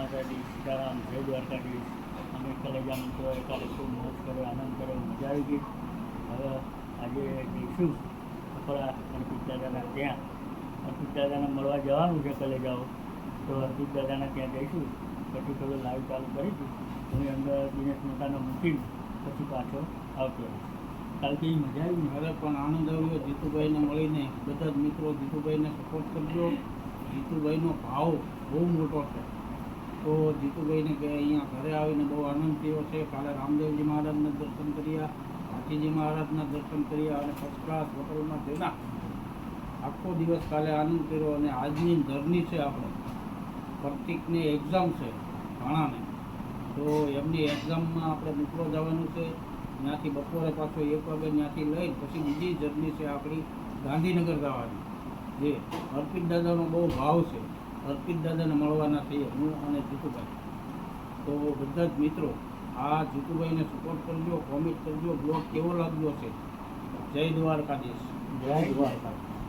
માતાજી સીતારામ જય દ્વારકાધીશ અમે કલેજા મિત્રો કાલે ખૂબ મોજ કર્યો આનંદ કર્યો મજા આવી ગઈ. હવે આજે જઈશું આપણા અર્પિત દાદાના ત્યાં. અર્પિત દાદાને મળવા જવાનું છે કલેજાઓ. તો અર્પિત દાદાના ત્યાં જઈશું. પછી થોડું લાઈવ ચાલુ કરીશું. હું અંદર દિનેશ મહેતાને મૂકીને પછી પાછો આવતો કાલથી કાલ મજા આવી મારે પણ આનંદ આવ્યો. જીતુભાઈને મળીને બધા જ મિત્રો જીતુભાઈને સપોર્ટ કરજો. જીતુભાઈનો ભાવ બહુ મોટો છે. તો જીતુભાઈને કે અહીંયા ઘરે આવીને બહુ આનંદ થયો છે. કાલે રામદેવજી મહારાજના દર્શન કર્યા હાથીજી મહારાજના દર્શન કર્યા અને ફર્સ્ટ ક્લાસ હોટલમાં જઈને. આખો દિવસ કાલે આનંદ કર્યો અને આજની જર્ની છે આપણે. પ્રતિકની એક્ઝામ છે ઘણાને તો એમની એક્ઝામમાં આપણે મિત્રો જવાનું છે. ત્યાંથી બપોરે પાછો એક વાગે ત્યાંથી લઈ પછી બીજી જર્ની છે આપણી ગાંધીનગર જવાની. જે અર્પિત દાદાનો બહુ ભાવ છે. અર્પિત દાદાને મળવાના થઈએ હું અને જીતુભાઈ. તો બધા જ મિત્રો, આ જીતુભાઈને સપોર્ટ કરજો કોમેન્ટ કરજો બ્લોગ કેવો લાગ્યો છે જય દ્વારકાધીશ. જય દ્વારકા